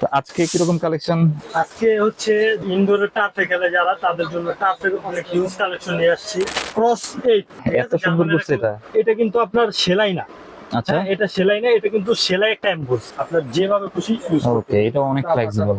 তো আজকে কীরকম কালেকশন আজকে হচ্ছে ইনডোরে টার্ফে খেলে যারা তাদের জন্য টার্ফের অনেক হিউজ কালেকশন নিয়ে আসছি। ক্রস এইট এত সুন্দর করছে এটা। এটা কিন্তু আপনার সেলাই না। আচ্ছা। হ্যাঁ, এটা সেলাই না এটা কিন্তু সেলাই একটা আপনার যেভাবে খুশি ইউজ ওকে এটা অনেক ফ্লেক্সিবল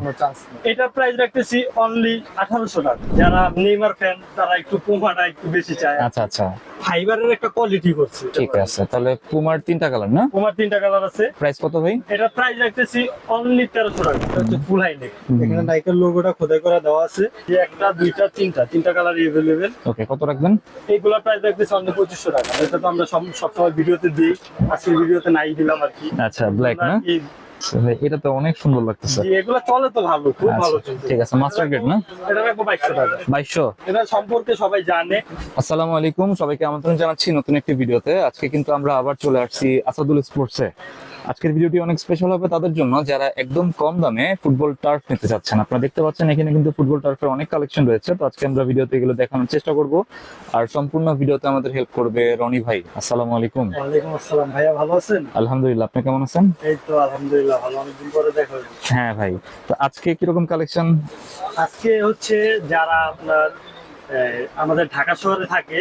এটার প্রাইস রাখতেছি অনলি আঠারোশো টাকা। যারা নেইমার ফ্যান তারা একটু পোমাটা একটু বেশি চায়। আচ্ছা আচ্ছা। ফাইবারের একটা কোয়ালিটি করছে। ঠিক আছে তাহলে পুমার তিনটা কালার না? পোমার তিনটা কালার আছে। প্রাইস কত ভাই? এটা প্রাইস রাখতেছি অনলি তেরোশো টাকা। এটা হচ্ছে ফুল হাই নেক এখানে নাইকের লোগোটা খোদাই করা দেওয়া আছে। যে একটা দুইটা তিনটা তিনটা কালার এভেলেবেল ওকে কত রাখবেন? এইগুলো প্রাইস রাখতেছি অনলি পঁচিশশো টাকা। এটা তো আমরা সব সবসময় ভিডিওতে দিই। আজকের ভিডিওতে নাই দিলাম আর কি। আচ্ছা ব্ল্যাক না? এটা তো অনেক সুন্দর লাগতেছে। এগুলো চলে তো ভালো খুব ভালো আচ্ছা চলছে। ঠিক আছে মাস্টার গ্রেড না? এটা রাখব 2200 টাকা। 2200 এটা সম্পর্কে সবাই জানে। আসসালামু আলাইকুম সবাইকে আমন্ত্রণ জানাচ্ছি নতুন একটি ভিডিওতে। আজকে কিন্তু আমরা আবার চলে আসছি আসাদুল স্পোর্টসে আজকের ভিডিওটি অনেক স্পেশাল হবে তাদের জন্য যারা একদম কম দামে ফুটবল টার্ফ নিতে চাচ্ছেন। আপনারা দেখতে পাচ্ছেন এখানে কিন্তু ফুটবল টার্ফের অনেক কালেকশন রয়েছে। তো আজকে আমরা ভিডিওতে এগুলো দেখানোর চেষ্টা করব। আর সম্পূর্ণ ভিডিওতে আমাদের হেল্প করবে রনি ভাই। আসসালামু আলাইকুম। ওয়ালাইকুম আসসালাম। ভাইয়া ভালো আছেন? আলহামদুলিল্লাহ আপনি কেমন আছেন? এই তো আলহামদুলিল্লাহ ভালো। অনেকদিন পরে দেখা হলো। হ্যাঁ ভাই তো আজকে কীরকম কালেকশন আজকে হচ্ছে যারা আপনার আমাদের ঢাকা শহরে থাকে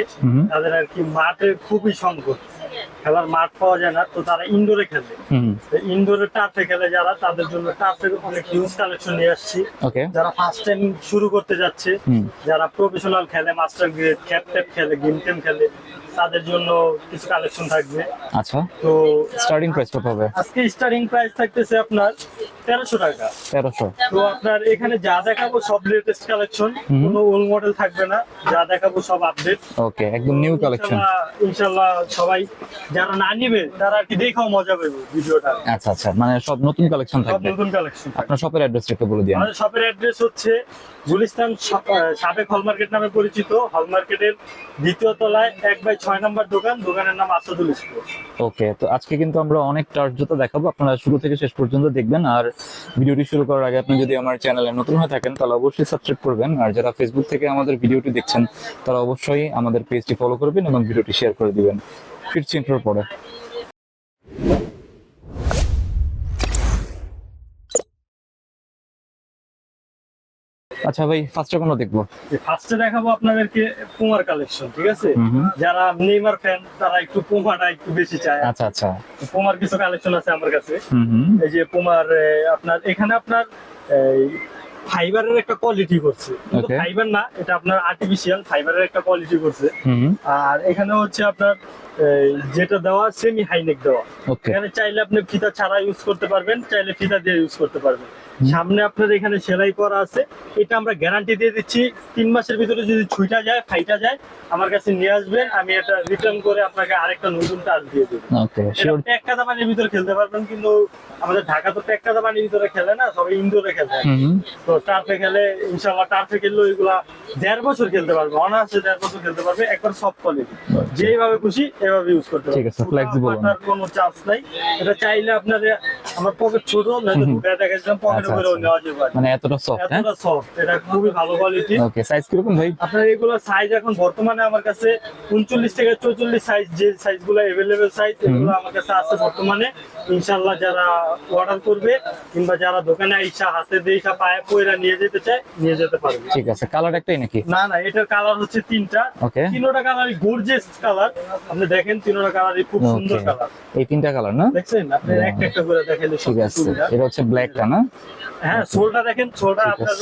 তাদের আর কি মাঠে খুবই সংকট। খেলার মাঠ পাওয়া যায় না তো তারা ইনডোরে খেলে। ইনডোরে টার্ফে খেলে যারা তাদের জন্য টার্ফের অনেক হিউজ কালেকশন নিয়ে আসছি। যারা ফার্স্ট টাইম শুরু করতে যাচ্ছে যারা প্রফেশনাল খেলে মাস্টার গ্রেড ক্যাপ ট্যাপ খেলে গেম টেম খেলে তাদের জন্য কিছু কালেকশন থাকবে। আচ্ছা। তো স্টার্টিং প্রাইস কত হবে আজকে স্টার্টিং প্রাইস থাকতেছে আপনার তেরোশো টাকা। তেরোশো। তো আপনার এখানে যা দেখাবো সব লেটেস্ট কালেকশন কোনো ওল্ড মডেল থাকবে না যা দেখাবো সব আপডেট ওকে একদম নিউ কালেকশন ইনশাল্লাহ সবাই যারা না নিবে তারা আর কি দেখেও মজা পাবে ভিডিওটা। আচ্ছা আচ্ছা মানে সব নতুন কালেকশন থাকবে। নতুন কালেকশন আপনার শপের অ্যাড্রেসটা একটু বলে দিন আমাদের শপের অ্যাড্রেস হচ্ছে গুলিস্তান সাবেক হল মার্কেট নামে পরিচিত। হল মার্কেটের দ্বিতীয় তলায় এক বাই ছয় নম্বর দোকান। দোকানের নাম আসাদুল স্পোর্ট ওকে তো আজকে কিন্তু আমরা অনেক টার্চ জুতো দেখাবো। আপনারা শুরু থেকে শেষ পর্যন্ত দেখবেন। আর ভিডিওটি শুরু করার আগে আপনি যদি আমার চ্যানেলে নতুন হয়ে থাকেন তাহলে অবশ্যই সাবস্ক্রাইব করবেন। আর যারা ফেসবুক থেকে আমাদের ভিডিওটি দেখছেন তারা অবশ্যই আমাদের পেজটি ফলো করবেন এবং ভিডিওটি শেয়ার করে দিবেন। ফিরছি ইন্টার পরে। আচ্ছা ভাই ফার্স্টে কোনো দেখব? ফার্স্টে দেখাবো আপনাদেরকে পুমার কালেকশন ঠিক আছে। যারা নেইমার ফ্যান তারা একটু পুমাটা একটু বেশি চায়। আচ্ছা আচ্ছা। পুমার কিছু কালেকশন আছে আমার কাছে। এই যে পুমার আপনার এখানে আপনার ফাইবারের একটা কোয়ালিটি করছে। ফাইবার না এটা আপনার আর্টিফিশিয়াল ফাইবারের একটা কোয়ালিটি করছে। আর এখানে হচ্ছে আপনার যেটা দেওয়া সেমি হাইনেক দেওয়া এখানে চাইলে আপনি ফিতা ছাড়া ইউজ করতে পারবেন চাইলে ফিতা দিয়ে ইউজ করতে পারবেন। সামনে আপনার এখানে সেলাই করা আছে। এটা আমরা গ্যারান্টি দিয়ে দিচ্ছি। তিন মাসের ভিতরে যদি ছুইটা যায় ফাইটা যায় আমার কাছে নিয়ে আসবেন। আমি এটা রিটার্ন করে আপনাকে আরেকটা নতুন টাচ দিয়ে দেবো। একটা পানির ভিতরে খেলতে পারবেন কিন্তু আমাদের ঢাকা তো কাদা পানির ভিতরে খেলে না সবাই ইনডোরে খেলে। তো টার্ফে খেলে ইনশাল্লাহ টার্ফে খেললেও এগুলা দেড় বছর খেলতে পারবে অনার্সে দেড় বছর খেলতে পারবে একবার সব কোয়ালিটি যেভাবে খুশি এভাবে ইউজ করতে পারবে ঠিক আছে, flexible আপনার কোনো চান্স নাই। এটা চাইলে আপনার আমার পকেট ছোট দেখাচ্ছিলাম পকেটে আচ্ছা। নেওয়া মানে এতটা সফট হ্যাঁ? এতটা সফট এটা খুবই ভালো কোয়ালিটি ওকে সাইজ কীরকম ভাই? আপনার এগুলো সাইজ এখন বর্তমানে আমার কাছে উনচল্লিশ থেকে চৌচল্লিশ সাইজ যে সাইজগুলো এভেলেবেল সাইজ এগুলো আমার কাছে আছে বর্তমানে। ইনশাল্লাহ যারা অর্ডার করবে কিংবা যারা দোকানে আইসা হাতে দেখা পায়ে পয়রা নিয়ে যেতে চায় নিয়ে যেতে পারবে। ঠিক আছে কালার একটাই নাকি? না না এটার কালার হচ্ছে তিনটা। ওকে তিনোটা কালারই গর্জিয়াস কালার আপনি দেখেন তিনোটা কালারই খুব সুন্দর কালার এই তিনটা কালার না? দেখছেন? আপনি একটা একটা করে দেখাইলে ঠিক আছে। এটা হচ্ছে ব্ল্যাকটা না? হ্যাঁ সোলটা দেখেন সোলটা আপনার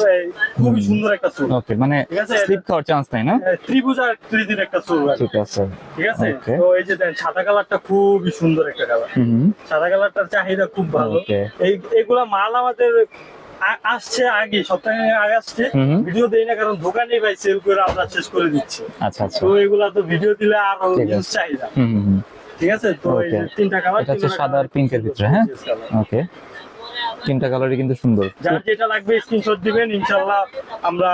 খুবই সুন্দর একটা সোল। ওকে মানে। স্লিপ খাওয়ার চান্স নাই না? ত্রিভুজ আর একটা সোল ঠিক আছে। ঠিক আছে? তো এই যে দেখেন সাদা কালারটা খুবই সুন্দর একটা কালার সাদা কালারটার চাহিদা খুব ভালো। এই এগুলা মাল আমাদের আসছে আগে সপ্তাহে আগে আসছে। ভিডিও দেই না কারণ দোকানে ভাই সেল করে আমরা শেষ করে দিচ্ছি। আচ্ছা আচ্ছা। তো এগুলা তো ভিডিও দিলে আরও। চাহিদা। ঠিক আছে? তো. তিনটা কালার এটা হচ্ছে সাদা আর পিঙ্কের ভিতরে, হ্যাঁ? ওকে তিনটা কালারই কিন্তু সুন্দর। যার যেটা লাগবে স্ক্রিনশট দিবেন ইনশাআল্লাহ আমরা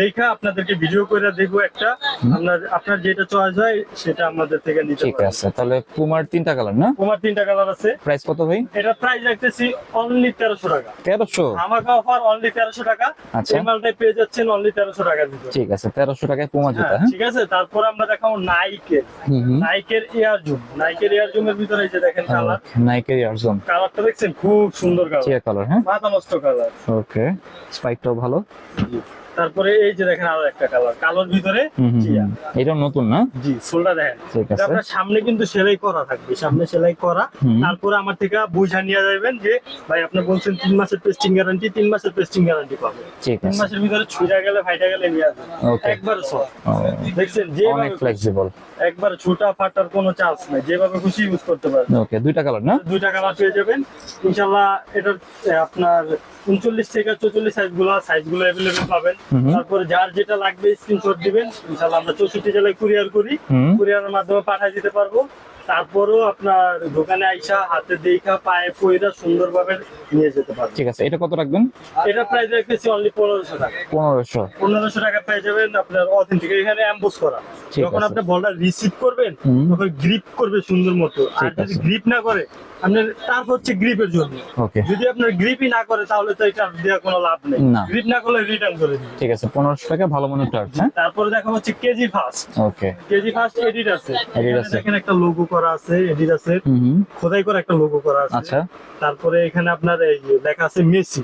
দেখা আপনাদেরকে ভিডিও করে দেখব একটা। আপনার আপনার যেটা চয়েস হয় সেটা আমাদের থেকে নিতে ঠিক আছে তাহলে পুমার তিনটা কালার না? তোমার তিনটা কালার আছে। প্রাইস কত ভাই? এটা প্রাইস রাখতেছি অনলি তেরোশো টাকা। তেরোশো? আমাকে অফার অনলি তেরোশো টাকা। আচ্ছা। এই পেয়ে যাচ্ছেন অনলি তেরোশো টাকার ভিতরে ঠিক আছে তেরোশো টাকায় পুমা জুতা হ্যাঁ, হ্যাঁ ঠিক আছে তারপর আমরা দেখাবো নাইকের হুম নাইকের এয়ার জুম নাইকের এয়ার জুমের ভিতরে এই যে দেখেন কালার নাইকের ইয়ারজোন কালারটা দেখছেন? খুব সুন্দর কালার কালার হ্যাঁ? ওকে স্পাইকটাও ভালো। তারপরে এই যে দেখেন আরও একটা কালার কালোর ভিতরে। এটাও নতুন না? জি দেখেন। এটা আপনার সামনে কিন্তু সেলাই করা থাকবে সামনে সেলাই করা। তারপরে আমার থেকে বুঝা নিয়ে যাবেন যে ভাই আপনি বলছেন তিন মাসের পেস্টিং গ্যারান্টি তিন মাসের পেস্টিং গ্যারান্টি পাবে তিন মাসের ভিতরে ছুটা গেলে ফাইটা গেলে নিয়ে আসবেন। একবার দেখছেন অনেক ফ্লেক্সিবল একবার ছুটা ফাটার কোনো চান্স নাই। যেভাবে খুশি ইউজ করতে পারবেন। ওকে দুইটা কালার না? দুইটা কালার পেয়ে যাবেন। ইনশাল্লাহ এটার এ, আপনার উনচল্লিশ থেকে চৌচল্লিশ সাইজগুলো সাইজগুলো অ্যাভেলেবেল পাবেন। তারপরে যার যেটা লাগবে স্ক্রিনশট দিবেন। ইনশাল্লাহ আমরা চৌষট্টি জেলায় কুরিয়ার করি। কুরিয়ারের মাধ্যমে পাঠিয়ে দিতে পারব। তারপরেও আপনার দোকানে আইসা হাতে দেখা পায়ে পয়রা সুন্দরভাবে নিয়ে যেতে পারবেন ঠিক আছে এটা কত রাখবেন? এটা প্রাইস রাখতেছি অনলি পনেরোশো টাকা। পনেরোশো। পনেরোশো টাকা পেয়ে যাবেন আপনার অথেন্টিক এখানে অ্যাম্বোস করা। যখন আপনি বলটা রিসিভ করবেন। তখন গ্রিপ করবে সুন্দর মতো। আর যদি গ্রিপ না করে আপনার টার্ফ হচ্ছে গ্রিপের জন্য। ওকে যদি আপনার গ্রিপই না করে তাহলে তো এটা কোনো লাভ নেই। না। গ্রিপ না করলে রিটার্ন করে ঠিক আছে টাকা ভালো মানের টার্চ হ্যাঁ? তারপরে দেখা হচ্ছে কেজি ওকে কেজি এডিট আছে এখানে আছে। দেখেন একটা লোগো করা আছে এডিট আছে খোদাই করা একটা লোগো করা আছে। আচ্ছা। তারপরে এখানে আপনার এই লেখা আছে মেসি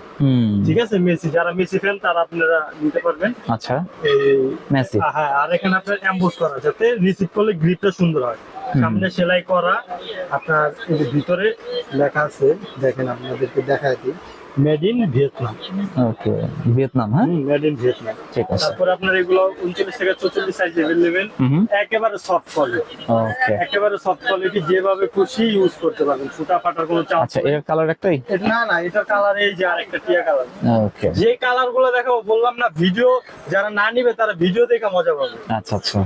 ঠিক আছে মেসি যারা মেসি ফ্যান তারা আপনারা নিতে পারবেন। আচ্ছা। এই মেসি হ্যাঁ আর এখানে আপনার অ্যাম্বোস করা যাতে রিসিভ করলে গ্রিপটা সুন্দর হয়। সামনে সেলাই করা আপনার ভিতরে লেখা আছে দেখেন আপনাদেরকে দেখায় দিই। Made in Vietnam okay Vietnam হ্যাঁ মেড ইন ভিয়েতনাম ঠিক আছে। তারপরে আপনার এগুলো উনচল্লিশ থেকে চৌচল্লিশ সাইজ অ্যাভেলেবেল হুম হুম। একেবারে সফট কোয়ালিটি ওকে একেবারে সফট কোয়ালিটি যেভাবে খুশি ইউজ করতে পারবেন। ফুটা ফাটার কোনো আচ্ছা এর কালার একটাই? না না এটার কালার এই যে আরেকটা টিয়া কালার ওকে যে কালারগুলো দেখাবো বললাম না ভিডিও যারা না নিবে তারা ভিডিও দেখে মজা পাবে। আচ্ছা আচ্ছা।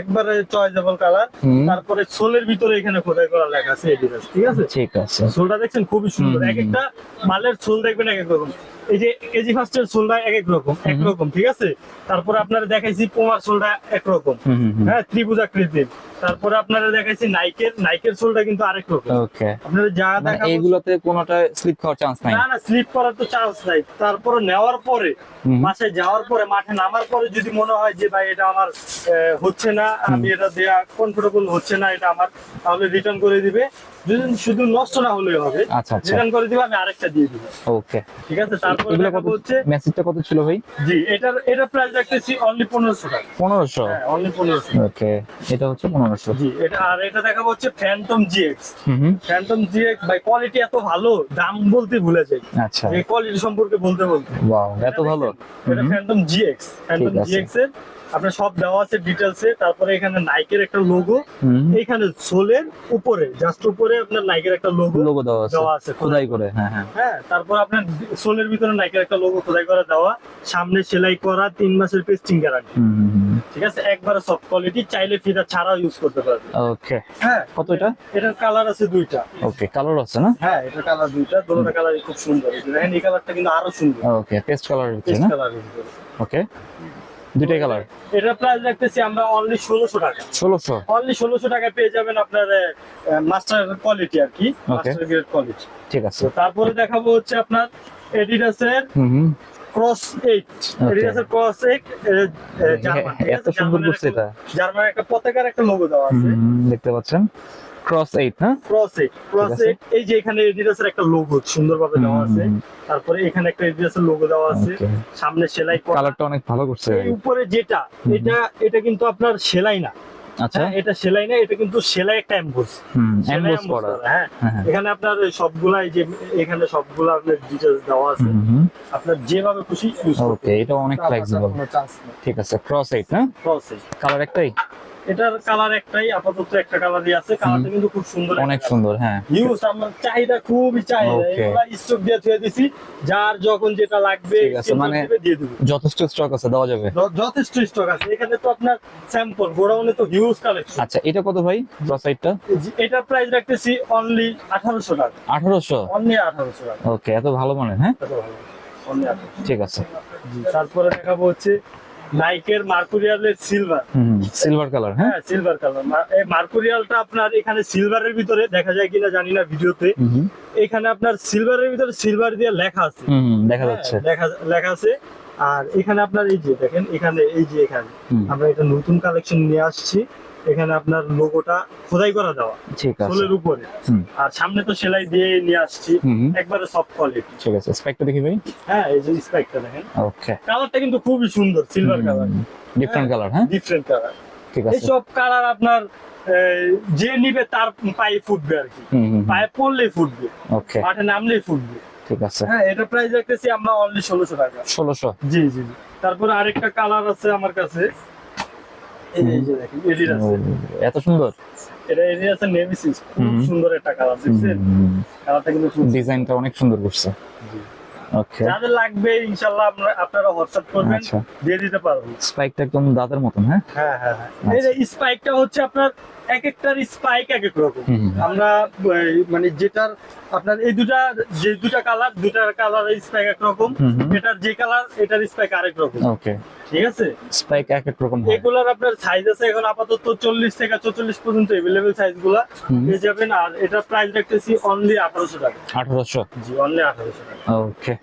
একবারে চয়েসেবল কালার তারপরে সোলের ভিতরে এখানে খোদাই করা লেখা আছে এডিডাস ঠিক আছে? ঠিক আছে। সোলটা দেখছেন খুবই সুন্দর। এক একটা মালের সোল দেখবেন আগে রকম। এই যে কেজি ফার্স্টের সোলটা এক এক রকম এক রকম ঠিক আছে? তারপরে আপনারা দেখাইছি পোমার সোলটা হুম হুম হ্যাঁ ত্রিভুজ আকৃতির। তারপরে আপনারা দেখাইছি নাইকের নাইকের সোলটা কিন্তু আরেক রকম। ওকে আপনারা যা মানে দেখাবো এইগুলোতে কোনোটা স্লিপ খাওয়ার চান্স নাই? না না স্লিপ করার তো চান্স নাই। তারপরে নেওয়ার পরে মাসে যাওয়ার পরে মাঠে নামার পরে যদি মনে হয় যে ভাই এটা আমার হচ্ছে না আমি এটা দেয়া কমফোর্টেবল হচ্ছে না এটা আমার তাহলে রিটার্ন করে দিবে। যদি শুধু নষ্ট না হলেই হবে আচ্ছা আচ্ছা। রিটার্ন করে দিবে আমি আরেকটা দিয়ে দিব। ওকে ঠিক আছে? তারপরে এগুলো কত হচ্ছে মেসেজটা কত ছিল ভাই? জি এটার এটার প্রাইস রাখতেছি অনলি পনেরোশো টাকা। পনেরোশো? হ্যাঁ অনলি পনেরোশো ওকে এটা হচ্ছে পনেরোশো। জি এটা আর এটা দেখাবো হচ্ছে ফ্যান্টম জিএক্স হুম ফ্যান্টম জিএক্স ভাই কোয়ালিটি এত ভালো দাম বলতে ভুলে যাই। আচ্ছা। এই কোয়ালিটি সম্পর্কে বলতে বলতে। ওয়াও এত ভালো। এটা ফ্যান্টম জিএক্স ফ্যান্টম। জিএক্স এর আপনার সব দেওয়া আছে ডিটেলসে তারপরে এখানে নাইকের একটা লোগো হুম। এইখানে সোলের উপরে জাস্ট উপরে আপনার নাইকের একটা লোগো লোগো দেওয়া আছে। দেওয়া আছে। খোদাই করে হ্যাঁ হ্যাঁ। হ্যাঁ তারপর আপনার সোলের ভিতরে নাইকের একটা লোগো খোদাই করা দেওয়া। সামনে সেলাই করা তিন মাসের পেস্টিং গ্যারান্টি ঠিক আছে? একবারে সফট কোয়ালিটি চাইলে ফিতা ছাড়াও ইউজ করতে পারবে ওকে হ্যাঁ। কত এটা? এটার কালার আছে দুইটা। ওকে কালার আছে না? হ্যাঁ এটার কালার দুইটা দুটোটা কালার খুব সুন্দর। এই দেখেন এই কালারটা কিন্তু আরও সুন্দর। ওকে পেস্ট কালার পেস্ট ভিতরে ওকে দুইটাই কালার এটার প্রাইস রাখতেছি আমরা অনলি ষোলোশো টাকা। ষোলোশো? অনলি ষোলোশো টাকা পেয়ে যাবেন আপনার মাস্টার কোয়ালিটি আর কি. মাস্টার গ্রেড কোয়ালিটি ঠিক আছে। তারপরে দেখাবো হচ্ছে আপনার এডিডাসের হুম ক্রস এইট এডিডাসের ক্রস এইট জার্মান এত? সুন্দর করছে একটা- এটা। জার্মানের একটা পতাকার একটা লোগো দেওয়া আছে। দেখতে পাচ্ছেন। ক্রস এইট না ক্রস এইট ক্রস আছে। এইট এই যে এখানে এডিডাসের একটা লোগো সুন্দরভাবে দেওয়া আছে। তারপরে এখানে একটা এডিডাসের লোগো দেওয়া আছে। সামনে সেলাই করা। কালারটা অনেক ভালো করছে। এই উপরে যেটা এটা এটা কিন্তু আপনার সেলাই না। আচ্ছা। হ্যাঁ এটা সেলাই না এটা কিন্তু সেলাই একটা এমবোস হুম সেলাই এমবোস করা। হ্যাঁ। হ্যাঁ হ্যাঁ। এখানে আপনার সবগুলা এই যে এখানে সবগুলা আপনার ডিটেলস দেওয়া আছে। আপনার যেভাবে খুশি ইউজ করতে ওকে এটা অনেক ফ্লেক্সিবল ঠিক আছে ক্রস এইট না প্রসেস কালার একটাই? এটার কালার একটাই আপাতত একটা কালারই আছে। কালারটা কিন্তু খুব সুন্দর অনেক সুন্দর হ্যাঁ। ইউজ আমার চাহিদা খুবই চাহিদা। এগুলা স্টক দিয়ে থুয়ে দিছি। যার যখন যেটা লাগবে ঠিক আছে, মানে- দিয়ে দেবো। যথেষ্ট স্টক আছে দেওয়া যাবে? যথেষ্ট স্টক আছে। এখানে তো আপনার স্যাম্পল গোডাউনে তো হিউজ কালেকশন আচ্ছা এটা কত ভাই? ক্রস এইটটা এটার প্রাইস রাখতেছি অনলি আঠারোশো টাকা। আঠারোশো? অনলি আঠারোশো টাকা। ওকে এত ভালো মানে হ্যাঁ? এত ভালো। অনলি আঠারোশো। ঠিক আছে। তারপরে দেখাবো হচ্ছে নাইকের মার্কুরিয়ালের সিলভার সিলভার কালার হ্যাঁ? হ্যাঁ সিলভার কালার এই মার্কুরিয়ালটা আপনার এখানে সিলভারের ভিতরে দেখা যায় কিনা জানি না ভিডিওতে। এখানে আপনার সিলভারের ভিতরে সিলভার দিয়ে লেখা আছে। দেখা হ্যাঁ, যাচ্ছে। লেখা লেখা আছে। আর এখানে আপনার এই যে দেখেন এখানে এই যে এখানে। আমরা এটা নতুন কালেকশন নিয়ে আসছি। এখানে আপনার লোগোটা খোদাই করা দেওয়া। ঠিক আছে। সোলের উপরে। আর সামনে তো সেলাই দিয়ে নিয়ে আসছি। একবারে সফট কোয়ালিটি ঠিক আছে স্পেকটা দেখি ভাই। হ্যাঁ এই যে স্পাইকটা দেখেন। ওকে কালারটা কিন্তু খুবই সুন্দর সিলভার কালার ডিফারেন্ট কালার হ্যাঁ ডিফারেন্ট কালার ঠিক আছে। এইসব কালার আপনার যে নিবে তার পায়ে ফুটবে আর কি। পায়ে পড়লেই ফুটবে। ওকে মাঠে নামলেই ফুটবে। ঠিক আছে। হ্যাঁ এটা প্রাইস রাখতেছি আমরা অনলি ষোলোশো টাকা। ষোলোশো। জি জি। তারপরে আরেকটা কালার আছে আমার কাছে এই যে- এই যে দেখেন এডির আছে এত সুন্দর। এটা নেভি খুব সুন্দর একটা কালার দেখছেন? কালারটা কিন্তু খুব ডিজাইনটা অনেক সুন্দর করছে। ওকে যাদের লাগবে ইনশাল্লাহ আপনারা আপনারা হোয়াটসঅ্যাপ করবেন আচ্ছা। দিয়ে দিতে পারব। স্পাইকটা একদম দাঁতের মতন হ্যাঁ? হ্যাঁ হ্যাঁ হ্যাঁ। এই যে স্পাইকটা হচ্ছে আপনার এক একটার স্পাইক এক এক রকম। আমরা মানে যেটার আপনার এই দুটা যে দুটা কালার দুটার কালার স্পাইক এক রকম। এটার যে কালার এটার স্পাইক আরেক রকম। ওকে ঠিক আছে? স্পাইক এক এক রকম এগুলার আপনার সাইজ আছে এখন আপাতত চল্লিশ থেকে চল্লিশ পর্যন্ত এভেলেবেল সাইজগুলা। পেয়ে যাবেন। আর এটার প্রাইস রাখতেছি অনলি আঠারোশো টাকা। আঠারোশো? জি অনলি আঠারোশো টাকা। ওকে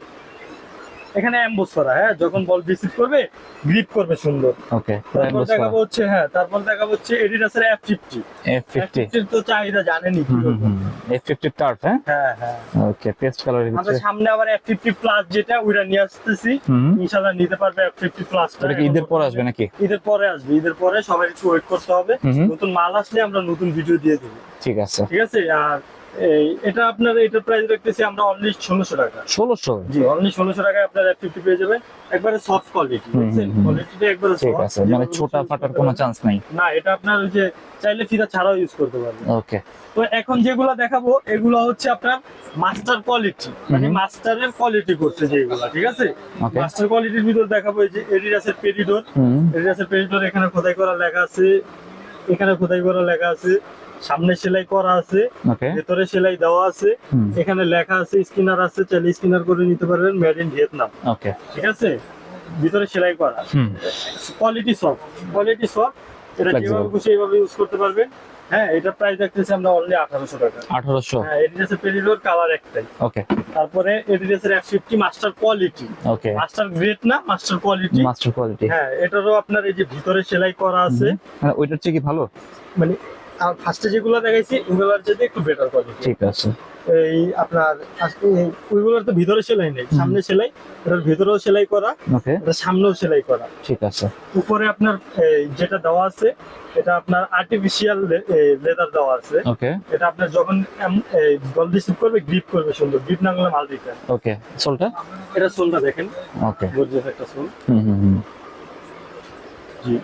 এখানে অ্যাম্বোস করা হ্যাঁ? যখন বল রিসিভ করবে গ্রিপ করবে সুন্দর। ওকে তারপর দেখাবো হচ্ছে হ্যাঁ তারপর দেখাবো হচ্ছে এডিডাসের এফ ফিফটি এফ ফিফটি তো চাহিদা জানেনি এফ ফিফটি টার্ফ হ্যাঁ? হ্যাঁ হ্যাঁ। ওকে পেস্ট আমরা সামনে আবার এফ ফিফটি প্লাস যেটা ওইটা নিয়ে আসতেছি। ইনশাল্লাহ নিতে পারবে এফ ফিফটি প্লাস ওটা কি ঈদের পরে আসবে নাকি? ঈদের পরে আসবে ঈদের পরে সবাই একটু ওয়েট করতে হবে। নতুন মাল আসলে আমরা নতুন ভিডিও দিয়ে দেবো। ঠিক আছে। ঠিক আছে? আর এই এটা আপনার এটার প্রাইস রাখতেছি আমরা অনলি ষোলোশো টাকা। ষোলোশো? জি অনলি ষোলোশো টাকায় আপনার এফ ফিফটি পেয়ে যাবেন। একবারে সফট কোয়ালিটি। কোয়ালিটিটা একবারে ঠিক আছে মানে ছোটা ফাটার কোনো চান্স নাই। না এটা আপনার ওই যে চাইলে ফিতা ছাড়াও ইউজ করতে পারবেন। ওকে। তো এখন যেগুলো দেখাবো এগুলো হচ্ছে আপনার মাস্টার কোয়ালিটি মানে। মাস্টারের কোয়ালিটি করছে যেগুলো ঠিক আছে? মাস্টার কোয়ালিটির ভিতর দেখাবো এই যে এডিডাসের পেরিডোর এডিডাসের পেরিডোর এখানে খোদাই করা লেখা আছে। এখানে খোদাই করা লেখা আছে। সামনে সেলাই করা আছে ভেতরে সেলাই দেওয়া আছে। এখানে লেখা আছে স্কিনার আছে চাইলে স্কিনার করে নিতে পারবেন মেড ইন ভিয়েতনাম ওকে ঠিক আছে? ভিতরে সেলাই করা। কোয়ালিটি সফট কোয়ালিটি সফট এটা যেভাবে খুশি এইভাবে ইউজ করতে পারবেন। হ্যাঁ এটা প্রাইস রাখতেছি আমরা টাকা। আঠারোশো। হ্যাঁ এডিডাসের কালার একটাই। ওকে তারপরে এডিডাসের F fifty master quality okay master grade না? মাস্টার কোয়ালিটি মাস্টার কোয়ালিটি হ্যাঁ এটারও আপনার এই যে ভিতরে সেলাই করা আছে। মানে ওইটার চেয়ে কি ভালো? মানে আর ফার্স্টে যেগুলো দেখাইছি ওগুলোর চেয়ে একটু বেটার কোয়ালিটি ঠিক আছে। এই আপনার ওইগুলোর তো ভিতরে সেলাই নেই সামনে সেলাই এটার ভিতরেও সেলাই করা ওকে। এটা সামনেও সেলাই করা। ঠিক আছে। উপরে আপনার এই, যেটা দেওয়া আছে এটা আপনার আর্টিফিশিয়াল লেদার দেওয়া আছে। ওকে। এটা আপনার যখন বল রিসিভ করবে গ্রিপ করবে সুন্দর। গ্রিপ না করলে মাল দিতে ওকে। সোলটা? এটা সোলটা দেখেন। ওকে। গর্জিয়াস একটা সোল। হুম হুম।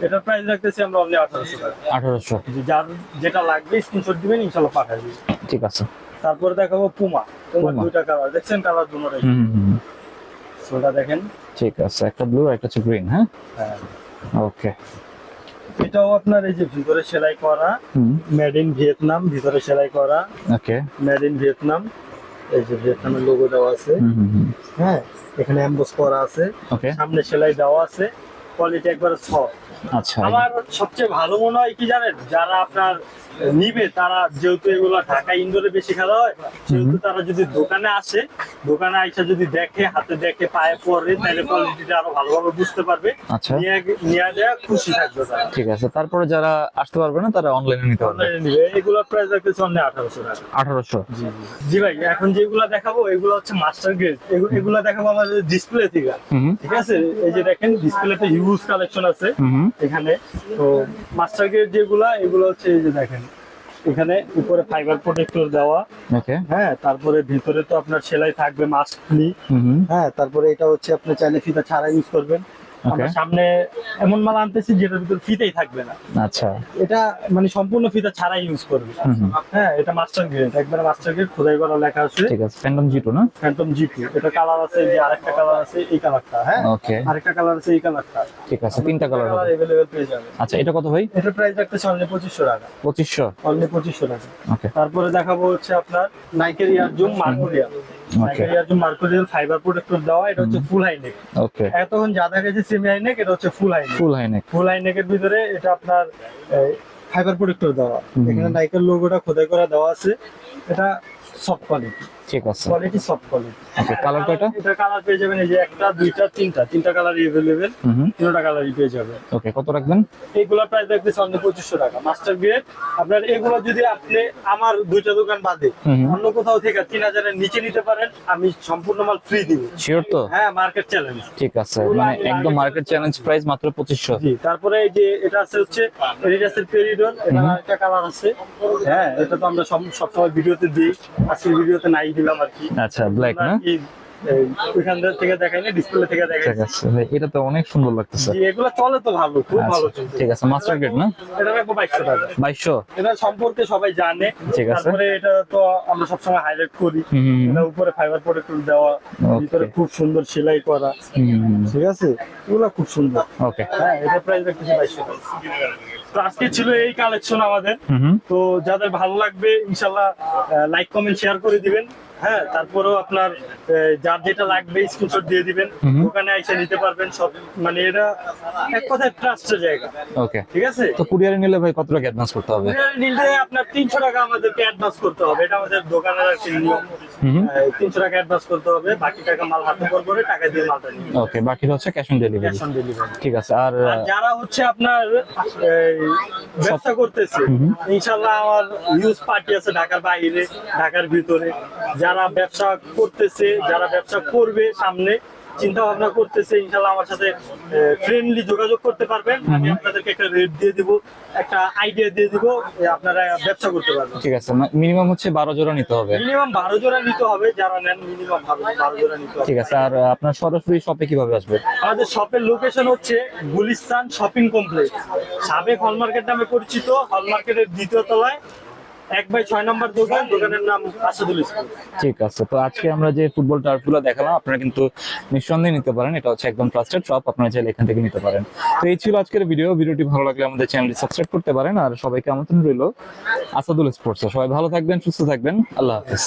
এটার প্রাইস রাখতেছি আমরা অনলি আঠারোশো টাকা। আঠারোশো। জি যার যেটা লাগবে স্ক্রিনশট দিবেন ইনশাল্লাহ পাঠাই দিবেন। ঠিক আছে। তারপরে দেখাবো পুমা পুমা। দুইটা কালার দেখছেন কালার দুটোটাই হুম হুম হুম। দেখেন। ঠিক আছে একটা ব্লু একটা হচ্ছে গ্রিন হ্যাঁ? হ্যাঁ। ওকে এটাও আপনার এই যে ভিতরে সেলাই করা মেড ইন ভিয়েতনাম ভিতরে সেলাই করা। ওকে মেড ইন ভিয়েতনাম এই যে ভিয়েতনামের লোগো দেওয়া আছে। হ্যাঁ এখানে এমবোস করা আছে। ওকে সামনে সেলাই দেওয়া আছে। কোয়ালিটি একবারে সফট আচ্ছা। আমার সবচেয়ে ভালো মনে হয় কি জানেন? যারা আপনার নিবে তারা যেহেতু এগুলো ঢাকা ইন্দোরে বেশি খেলা হয় সেহেতু তারা যদি দোকানে আসে দোকানে আইসা যদি দেখে হাতে দেখে পায়ে পরে তাহলে কোয়ালিটিটা আরও ভালোভাবে বুঝতে পারবে। আচ্ছা। নিয়ে দেয়া খুশি থাকবে ঠিক আছে তারপরে যারা আসতে পারবে না তারা অনলাইনে নিতে পারবে। এগুলোর প্রাইস রাখতেছে অনলি আঠারোশো টাকা। আঠারোশো। জি ভাই এখন যেগুলো দেখাবো এগুলো হচ্ছে মাস্টার গ্রেড এগুলো দেখাবো আমাদের ডিসপ্লে থেকে। ঠিক আছে? এই যে দেখেন ডিসপ্লেতে হিউজ কালেকশন আছে এখানে। তো মাস্টার গ্রেড যেগুলা এগুলো হচ্ছে এই যে দেখেন। এখানে উপরে ফাইবার প্রোটেক্টর দেওয়া। হ্যাঁ তারপরে ভিতরে তো আপনার সেলাই থাকবে মাস্ক হ্যাঁ তারপরে এটা হচ্ছে আপনি চাইলে ফিতা ছাড়া ইউজ করবেন। আমরা ওকে সামনে এমন মাল আনতেছি যেটার ভিতর ফিতাই থাকবে না আচ্ছা এটা মানে সম্পূর্ণ ফিতা ছাড়া ইউজ করবে হুম হুম হ্যাঁ এটা মাস্টার গ্রেড একবারে মাস্টার গ্রেড খোদাই করা লেখা আছে ঠিক আছে ফ্যান্টম জিটু না ফ্যান্টম জিপি এটা কালার আছে এই যে আরেকটা কালার আছে এই কালারটা হ্যাঁ ওকে আরেকটা কালার আছে এই কালারটা ঠিক আছে তিনটা কালার হবে अवेलेबल পেয়ে যাবেন আচ্ছা এটা কত ভাই এটা প্রাইস রাখতেছে অনলি পঁচিশশো টাকা পঁচিশশো অনলি পঁচিশশো টাকা ওকে তারপরে দেখাবো হচ্ছে আপনার নাইকের ইয়ারজুম মার্কোরিয়াল নাইকের ইয়ারজুম mercurial fibre protector দেওয়া এটা হচ্ছে ফুল হাইনেক ওকে এতক্ষণ যা গেছে সেমি হাইনেক এটা হচ্ছে ফুল হাইনেক ফুল হাইনেক ফুল হাইনেকের ভিতরে এটা আপনার ফাইবার প্রোটেক্টর দেওয়া। এখানে নাইকের লোগোটা খোদাই করা দেওয়া আছে। এটা সফট কোয়ালিটি ঠিক আছে। Quality soft quality okay colour কয়টা? এটা কালার পেয়ে যাবেন এই যে একটা দুইটা তিনটা। তিনটা কালার হুম তিনটা কালারই পেয়ে যাবেন। ওকে কত রাখবেন? এইগুলোর প্রাইস দেখতেছি অন্য পঁচিশশো টাকা। মাস্টার গ্রেড আপনার এগুলো যদি আপনি আমার দুইটা দোকান বাদে। অন্য কোথাও থেকে তিন হাজারের নিচে নিতে পারেন আমি সম্পূর্ণ মাল ফ্রি দিব। শিওর তো? হ্যাঁ মার্কেট চ্যালেঞ্জ ঠিক আছে মানে একদম মার্কেট চ্যালেঞ্জ প্রাইস মাত্র পঁচিশশো। জি তারপরে এই যে এটা আছে হচ্ছে এডিডাসের পেরিডন এটা একটা কালার আছে। হ্যাঁ এটা তো আমরা সব সবসময় ভিডিওতে দিই আজকের ভিডিওতে নাই দিলাম আর কি। আচ্ছা ব্ল্যাক না? আমরা কি, এই, ওইখান থেকে দেখাই না ডিসপ্লে থেকে দেখাই ঠিক আছে এটা তো অনেক সুন্দর লাগতেছে। এগুলো চলে তো ভালো খুব ভালো চলছে। ঠিক আছে মাস্টার গ্রেড না? এটা রাখব বাইশশো টাকা। বাইশশো? এটা সম্পর্কে সবাই জানে। ঠিক আছে। তারপরে এটা তো আমরা সবসময় হাইলাইট করি। হুম হুম হুম। এটা উপরে ফাইবার প্রোটেক্টর দেওয়া ভিতরে খুব সুন্দর সেলাই করা। ঠিক আছে? এগুলো খুব সুন্দর। ওকে হ্যাঁ এটা প্রাইস রাখতেছি বাইশশো টাকা। তো আজকে ছিল এই কালেকশন আমাদের। তো যাদের ভালো লাগবে ইনশাল্লাহ লাইক কমেন্ট শেয়ার করে দিবেন। হ্যাঁ তারপরেও আপনার যার যেটা লাগবে স্ক্রিনশট দিয়ে দিবেন। এসে নিতে পারবেন সব মানে এটা এক কথায় ট্রাস্টের জায়গা। ওকে ঠিক আছে? তো কুরিয়ারে নিলে ভাই কত টাকা অ্যাডভান্স করতে হবে? কুরিয়ারে নিলে আপনার তিনশো টাকা আমাদেরকে অ্যাডভান্স করতে হবে। এটা আমাদের দোকানের কি নিয়ম। হুম হুম। তিনশো টাকা অ্যাডভান্স করতে হবে। বাকি টাকা মাল হাতে পর করে টাকা দিয়ে মালটা নিয়ে ওকে বাকি হচ্ছে cash on delivery cash on delivery ঠিক আছে আর যারা হচ্ছে আপনার ব্যবসা করতেছে ইনশাল্লাহ আমার ইউজ পার্টি আছে ঢাকার বাইরে ঢাকার ভিতরে। যারা ব্যবসা করতেছে যারা ব্যবসা করবে সামনে চিন্তা ভাবনা করতেছে ইনশাল্লাহ আমার সাথে ফ্রেন্ডলি যোগাযোগ করতে পারবেন। আমি আপনাদেরকে একটা রেট দিয়ে দিব একটা আইডিয়া দিয়ে দিব আপনারা ব্যবসা করতে পারবেন। ঠিক আছে মিনিমাম হচ্ছে বারো জোড়া নিতে হবে। মিনিমাম বারো জোড়া নিতে হবে যারা নেন মিনিমাম বারো জোড়া নিতে হবে। ঠিক আছে আর আপনার সরাসরি শপে কীভাবে আসবে? আমাদের শপের লোকেশন হচ্ছে গুলিস্তান শপিং কমপ্লেক্স সাবেক হল মার্কেট নামে পরিচিত হল মার্কেটের দ্বিতীয় তলায়। ঠিক আছে, তো আজকে আমরা যে ফুটবল টার্ফগুলো দেখালাম, আপনারা কিন্তু নিঃসন্দেহে নিতে পারেন, এটা হচ্ছে একদম ট্রাস্টেড শপ আপনারা চাইলে এখান থেকে নিতে পারেন। তো এই ছিল আজকের ভিডিও ভিডিওটি ভালো লাগলে আমাদের চ্যানেলটি সাবস্ক্রাইব করতে পারেন, আর সবাইকে আমন্ত্রণ রইল আসাদুল স্পোর্টস সবাই ভালো থাকবেন, সুস্থ থাকবেন, আল্লাহ হাফিজ।